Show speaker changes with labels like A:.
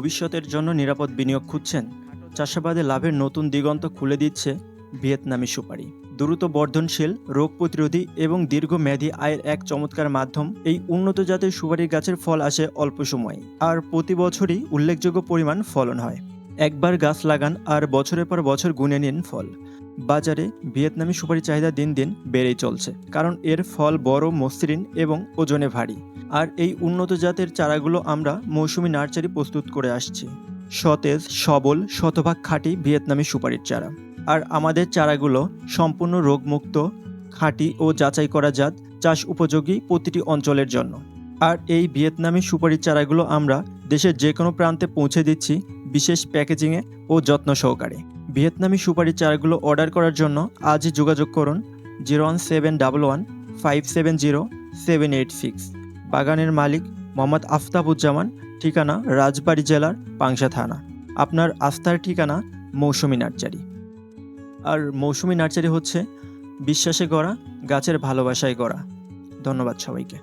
A: ভবিষ্যতের জন্য নিরাপদ বিনিয়োগ খুঁজছেন। চাষাবাদে লাভের নতুন দিগন্ত খুলে দিচ্ছে ভিয়েতনামি সুপারি। দ্রুত বর্ধনশীল, রোগ প্রতিরোধী এবং দীর্ঘমেয়াদী আয়ের এক চমৎকার মাধ্যম, এই উন্নত জাতের সুপারি গাছের ফল আসে অল্প সময়ে। আর প্রতি বছরই উল্লেখযোগ্য পরিমাণ ফলন হয়। একবার গাছ লাগান আর বছরের পর বছর গুনে নিন ফল। বাজারে ভিয়েতনামি সুপারি চাহিদা দিন দিন বেড়েই চলছে, কারণ এর ফল বড়, মসৃণ এবং ওজনে ভারী। আর এই উন্নত জাতের চারাগুলো আমরা মৌসুমি নার্সারি প্রস্তুত করে আসছি। সতেজ, সবল, শতভাগ খাঁটি ভিয়েতনামি সুপারির চারা। আর আমাদের চারাগুলো সম্পূর্ণ রোগমুক্ত, খাঁটি ও যাচাই করা জাত চাষ উপযোগী প্রতিটি অঞ্চলের জন্য। আর এই ভিয়েতনামি সুপারির চারাগুলো আমরা দেশের যে কোনো প্রান্তে পৌঁছে দিচ্ছি বিশেষ প্যাকেজিংয়ে ও যত্ন সহকারে। ভিয়েতনামি সুপারির চারাগুলো অর্ডার করার জন্য আজই যোগাযোগ করুন zero one seven double one five seven zero seven eight six. বাগানের মালিক মোহাম্মদ আফতাবুজ্জামান, ঠিকানা রাজবাড়ী জেলার পাংশা থানা। আপনার আস্থার ঠিকানা মৌসুমি নার্সারি আর মৌসুমি নার্সারি হচ্ছে বিশ্বাসে গড়া, গাছের ভালোবাসায় গড়া। ধন্যবাদ সবাইকে।